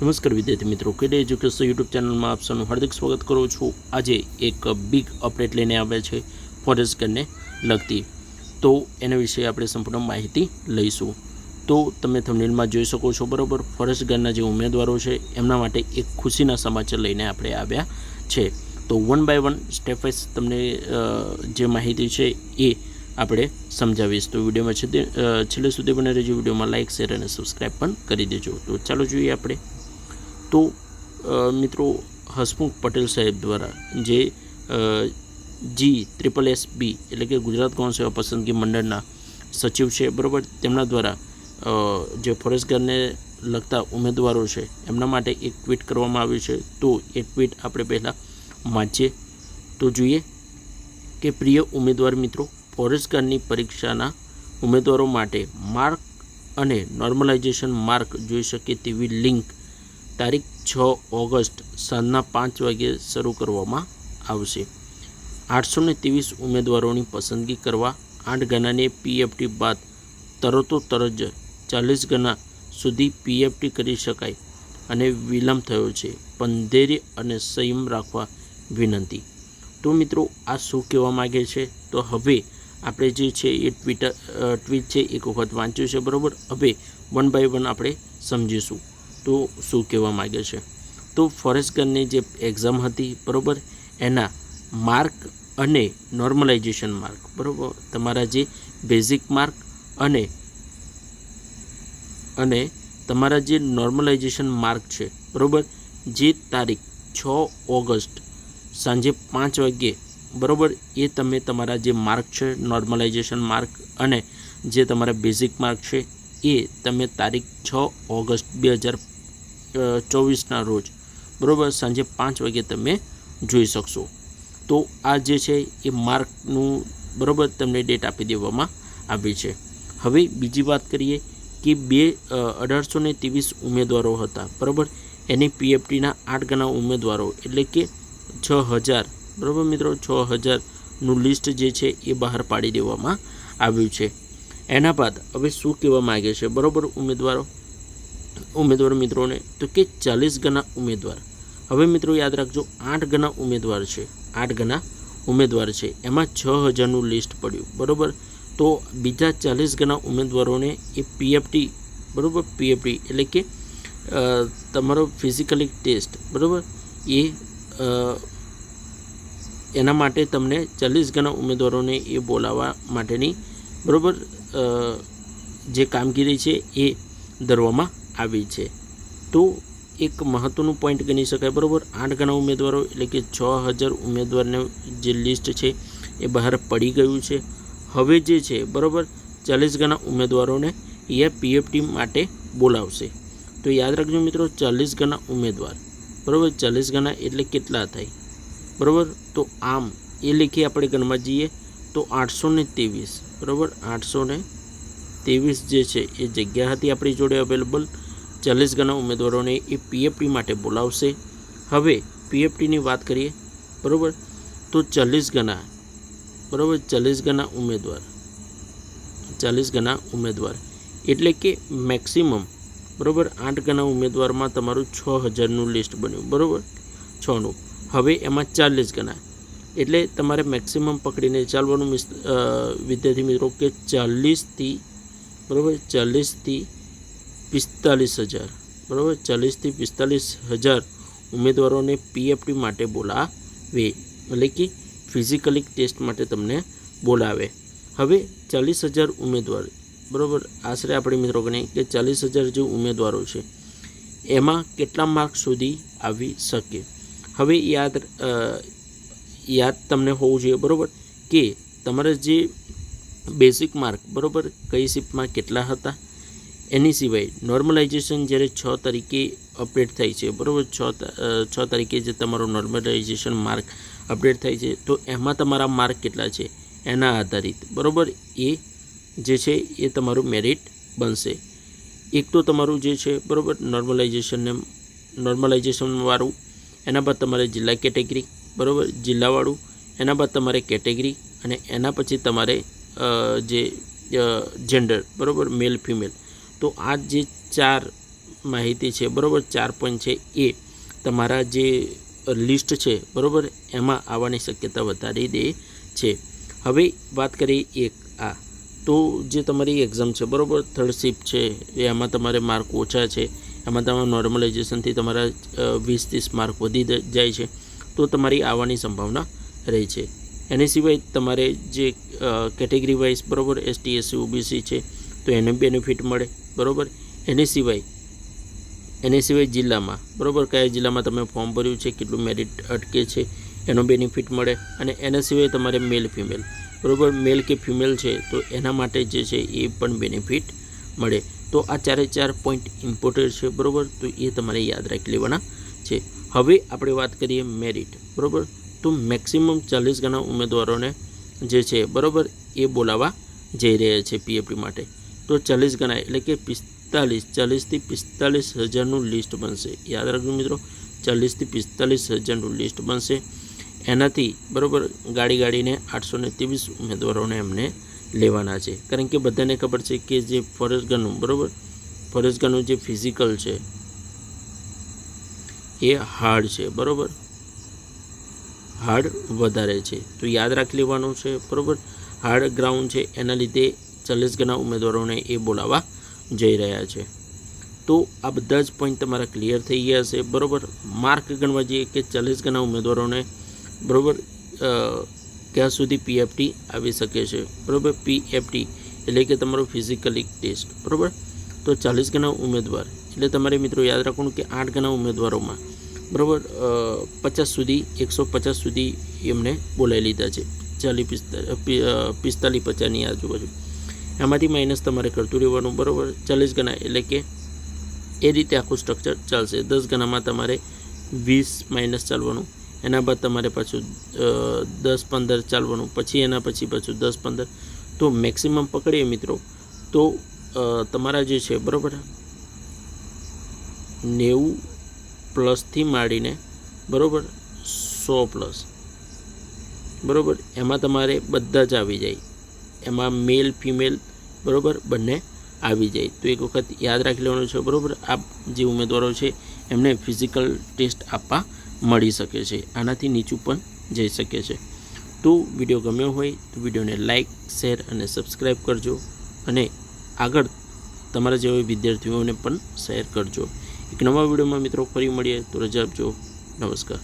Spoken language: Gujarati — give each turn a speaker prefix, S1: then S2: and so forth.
S1: નમસ્કાર વિદ્યાર્થી મિત્રો, કેડે એજ્યુકેશન યુટ્યુબ ચેનલમાં આપ સૌનું હાર્દિક સ્વાગત કરું છું. આજે એક બિગ અપડેટ લઈને આવ્યા છે ફોરેસ્ટ ગનને લગતી. તો એના વિશે આપણે સંપૂર્ણ માહિતી લઈશું. તો તમે થંબનેલમાં જોઈ શકો છો, બરાબર? ફોરેસ્ટ ગનના જે ઉમેદવારો છે, એમના માટે એક ખુશીના સમાચાર લઈને આપણે આવ્યા છે. તો one by one step wise તમને જે માહિતી છે એ આપણે સમજાવીશ. તો વિડીયોમાં છેલ્લે સુધી બને રહેજો વિડીયોમાં લાઇક શેર અને સબસ્ક્રાઈબ પણ કરી દેજો. તો ચાલો જોઈએ આપણે તો મિત્રો, હસમુખ પટેલ સાહેબ દ્વારા જે જી ત્રિપલ એસ બી એટલે કે ગુજરાત ગૌણ સેવા પસંદગી મંડળના સચિવ છે, બરાબર? તેમના દ્વારા જે ફોરેસ્ટ ગાર્ડને લગતા ઉમેદવારો છે, એમના માટે એક ટ્વીટ કરવામાં આવ્યું છે. તો એ ટ્વીટ આપણે પહેલાં વાંચીએ. તો જોઈએ કે, પ્રિય ઉમેદવાર મિત્રો, ફોરેસ્ટ ગાર્ડની પરીક્ષાના ઉમેદવારો માટે માર્ક અને નોર્મલાઇઝેશન માર્ક જોઈ શકે તેવી લિંક તારીખ છ ઓગસ્ટ સાંજના પાંચ વાગ્યે શરૂ કરવામાં આવશે. આઠસો ને ત્રેવીસ ઉમેદવારોની પસંદગી કરવા આઠ ગણાને પીએફટી બાદ તરતો તરત જ ચાલીસ ગણા સુધી પીએફટી કરી શકાય અને વિલંબ થયો છે. પણ ધૈર્ય અને સંયમ રાખવા વિનંતી. તો મિત્રો, આ શું કહેવા માગે છે? તો હવે આપણે જે છે એ ટ્વિટર ટ્વીટ છે એક વખત વાંચ્યું છે, બરાબર? હવે વન બાય વન આપણે સમજીશું. તો શું કહેવા માગે છે? તો ફોરેસ્ટ ગનની જે એક્ઝામ હતી, બરાબર? એના માર્ક અને નોર્મલાઇઝેશન માર્ક બરાબર? તમારા જે બેઝિક માર્ક અને અને તમારા જે નોર્મલાઇઝેશન માર્ક છે, બરાબર? જે તારીખ છ ઓગસ્ટ સાંજે પાંચ વાગ્યે, બરાબર? એ તમે તમારા જે માર્ક છે નોર્મલાઇઝેશન માર્ક અને જે તમારા બેઝિક માર્ક છે એ તમે તારીખ છ ઓગસ્ટ બે હજાર ચોવીસના રોજ, બરાબર, સાંજે પાંચ વાગે તમે જોઈ શકશો. તો આ જે છે એ માર્કનું, બરાબર, તમને ડેટ આપી દેવામાં આવી છે. હવે બીજી વાત કરીએ કે બે અઢારસો ને ત્રેવીસ ઉમેદવારો હતા, બરાબર? એની પીએફટીના આઠ ગણા ઉમેદવારો, એટલે કે છ હજાર, બરાબર મિત્રો? છ હજારનું લિસ્ટ જે છે એ બહાર પાડી દેવામાં આવ્યું છે. એના બાદ હવે શું કહેવા માગે છે? બરાબર ઉમેદવારો? ઉમેદવાર મિત્રોને, તો કે ચાલીસ ગણા ઉમેદવાર. હવે મિત્રો યાદ રાખજો, આઠ ગણા ઉમેદવાર છે. આઠ ગણા ઉમેદવાર છે. એમાં છ હજારનું લિસ્ટ પડ્યું. બરાબર? તો બીજા ચાલીસ ગણા ઉમેદવારોને એ પીએફટી, બરાબર? પીએફટી એટલે કે તમારો ફિઝિકલી ટેસ્ટ, બરાબર? એ એના માટે તમને ચાલીસ ગણા ઉમેદવારોને એ બોલાવવા માટેની, બરાબર? જે કામગીરી છે એ ધરવામાં આવી છે. તો એક મહત્ત્વનું પોઈન્ટ ગણી શકાય, બરાબર? આઠ ગણા ઉમેદવારો એટલે કે છ હજાર ઉમેદવારને જે લિસ્ટ છે એ બહાર પડી ગયું છે. હવે જે છે, બરાબર? ચાલીસ ગણા ઉમેદવારોને એ પીએફટી માટે બોલાવશે. તો યાદ રાખજો મિત્રો, ચાલીસ ગણા ઉમેદવાર. બરાબર? ચાલીસ ગણા એટલે કેટલા થાય? બરાબર? તો આમ, એ લેખી આપણે ગણવા જઈએ. તો આઠસો ને ત્રેવીસ, બરાબર? આઠસો ને ત્રેવીસ જે છે, એ જગ્યા હતી આપણી જોડે અવેલેબલ ચાલીસ ગણા ઉમેદવારોને એ પીએફટી માટે બોલાવશે. હવે પીએફટીની વાત કરીએ, બરાબર? તો ચાલીસ ગણા બરાબર? ચાલીસ ગણા ઉમેદવાર ચાલીસ ગણા ઉમેદવાર. એટલે કે મેક્સિમમ બરાબર? આઠ ગણા ઉમેદવારમાં તમારું છ હજારનું લિસ્ટ બન્યું, બરાબર? છનું. હવે એમાં ચાલીસ ગણા એટલે તમારે મેક્સિમમ પકડીને ચાલવાનું મિસ વિદ્યાર્થી મિત્રો કે ચાલીસથી, બરાબર? ચાલીસથી પિસ્તાલીસ હજાર. બરાબર? ચાલીસથી પિસ્તાલીસ હજાર ઉમેદવારોને પીએફટી માટે બોલાવે. એટલે કે ફિઝિકલી ટેસ્ટ માટે તમને બોલાવે. હવે ચાલીસ હજાર ઉમેદવાર, બરાબર? આશરે આપણે મિત્રો ગણીએ કે ચાલીસ હજાર જે ઉમેદવારો છે, એમાં કેટલા માર્ક સુધી આવી શકે? હવે યાદ યાદ તમને હોવું જોઈએ, બરાબર? કે તમારા જે બેઝિક માર્ક બરાબર? કઈ શિફ્ટમાં કેટલા હતા? એની સિવાય નોર્મલાઇઝેશન જ્યારે છ તરીકે અપડેટ થાય છે, બરાબર? છ છ તારીખે જે તમારો નોર્મલાઇઝેશન માર્ક અપડેટ થાય છે, તો એમાં તમારા માર્ક કેટલા છે? એના આધારિત, બરાબર? એ જે છે, એ તમારું મેરિટ બનશે. એક તો તમારું જે છે, બરાબર? નોર્મલાઇઝેશનને નોર્મલાઇઝેશનવાળું એના બાદ તમારે જિલ્લા કેટેગરી બરાબર, જિલ્લાવાળું. એના બાદ તમારે કેટેગરી અને એના પછી તમારે જે જેન્ડર બરાબર મેલ ફિમેલ તો આ જે ચાર માહિતી છે, બરાબર, ચાર પોઈન્ટ છે એ તમારા જે લિસ્ટ છે, બરાબર, એમાં આવવાની શક્યતા વધારી દે છે. હવે વાત કરીએ એક, આ. તો જે તમારી એક્ઝામ છે, બરાબર થર્ડ શિફ્ટ છે એમાં તમારે માર્ક ઓછા છે. એમાં તમારા નોર્મલાઇઝેશનથી તમારા વીસ, ત્રીસ માર્ક વધી જાય છે. તો તમારી આવવાની સંભાવના રહે છે. એની સિવાય તમારે જે કેટેગરી વાઇઝ બરાબર એસટી એસસી ઓબીસી છે, તો એને બેનિફિટ મળે, બરાબર? એની સિવાય એની સિવાય જિલ્લામાં, બરાબર? કયા જિલ્લામાં તમે ફોર્મ ભર્યું છે, કેટલું મેરિટ અટકે છે, એનો બેનિફિટ મળે, અને એના સિવાય તમારે મેલ ફિમેલ, બરાબર? મેલ કે ફિમેલ છે, તો એના માટે જે છે, એ પણ બેનિફિટ મળે. તો આ ચારે ચાર પોઈન્ટ ઇમ્પોર્ટન્ટ છે, બરાબર? તો એ તમારે યાદ રાખી લેવાના છે. હવે આપણે વાત કરીએ મેરિટ બરાબર? તો મેક્સિમમ ચાલીસ ગણા ઉમેદવારોને જે છે, બરાબર, એ બોલાવવા જઈ રહ્યા છે પીએફપી માટે. તો ચાલીસ ગણા એટલે કે પિસ્તાલીસ, ચાલીસથી પિસ્તાલીસ હજારનું લિસ્ટ બનશે. યાદ રાખજો મિત્રો, ચાલીસથી પિસ્તાલીસ હજારનું લિસ્ટ બનશે. એનાથી, બરાબર, ગાડી ગાડીને આઠસો ને ત્રેવીસ ઉમેદવારોને એમને લેવાના છે. કારણ કે બધાને ખબર છે કે જે ફરજગાનું બરાબર? ફરજગાનું જે ફિઝિકલ છે એ હાર્ડ છે, બરાબર? હાર્ડ વધારે છે. તો યાદ રાખી લેવાનું છે, બરાબર? હાર્ડ ગ્રાઉન્ડ છે, એના લીધે ચાલીસ ગણા ઉમેદવારોને એ બોલાવવા જઈ રહ્યા છે. તો આ બધા જ પોઈન્ટ તમારા ક્લિયર થઈ ગયા છે, બરાબર? માર્ક ગણવા જઈએ કે ચાલીસ ગણા ઉમેદવારોને, બરાબર? ક્યાં સુધી પીએફટી આવી શકે છે, બરાબર? પીએફટી એટલે કે તમારો ફિઝિકલી ટેસ્ટ બરાબર? તો ચાલીસ ગણા ઉમેદવાર એટલે તમારે મિત્રો યાદ રાખવાનું કે આઠ ગણા ઉમેદવારોમાં, બરાબર પચાસ સુધી, એકસો પચાસ સુધી એમને બોલાવી લીધા છે. ચાલીસ પિસ્તાલીસ પિસ્તાલીસ પચાસની આજુબાજુ. એમાંથી માઇનસ તમારે કરતું રહેવાનું, બરાબર? ચાલીસ ગણા એટલે કે એ રીતે આખું સ્ટ્રક્ચર ચાલશે. દસ ગણામાં તમારે વીસ માઇનસ ચાલવાનું, એના બાદ તમારે પાછું દસ પંદર ચાલવાનું, પછી એના પછી પાછું દસ પંદર. તો મેક્સિમમ પકડીએ મિત્રો. તો તમારા જે છે, બરાબર? નેવું પ્લસથી માંડીને બરાબર સો પ્લસ. બરાબર? એમાં તમારે બધા જ આવી જાય. એમાં મેલ ફિમેલ બરાબર? બંને આવી જાય. તો એક વખત યાદ રાખી લેવાનું છે, બરાબર? આ જે ઉમેદવારો છે, એમને ફિઝિકલ ટેસ્ટ આપવા મળી શકે છે. આનાથી નીચું પણ જઈ શકે છે. તો વીડિયો ગમ્યો હોય, તો વિડીયોને લાઇક શેર અને સબસ્ક્રાઈબ કરજો અને આગળ તમારા જેવા વિદ્યાર્થીઓને પણ શેર કરજો. એક નવા વિડીયોમાં મિત્રો ફરી મળીએ. તો રજા આપજો. નમસ્કાર.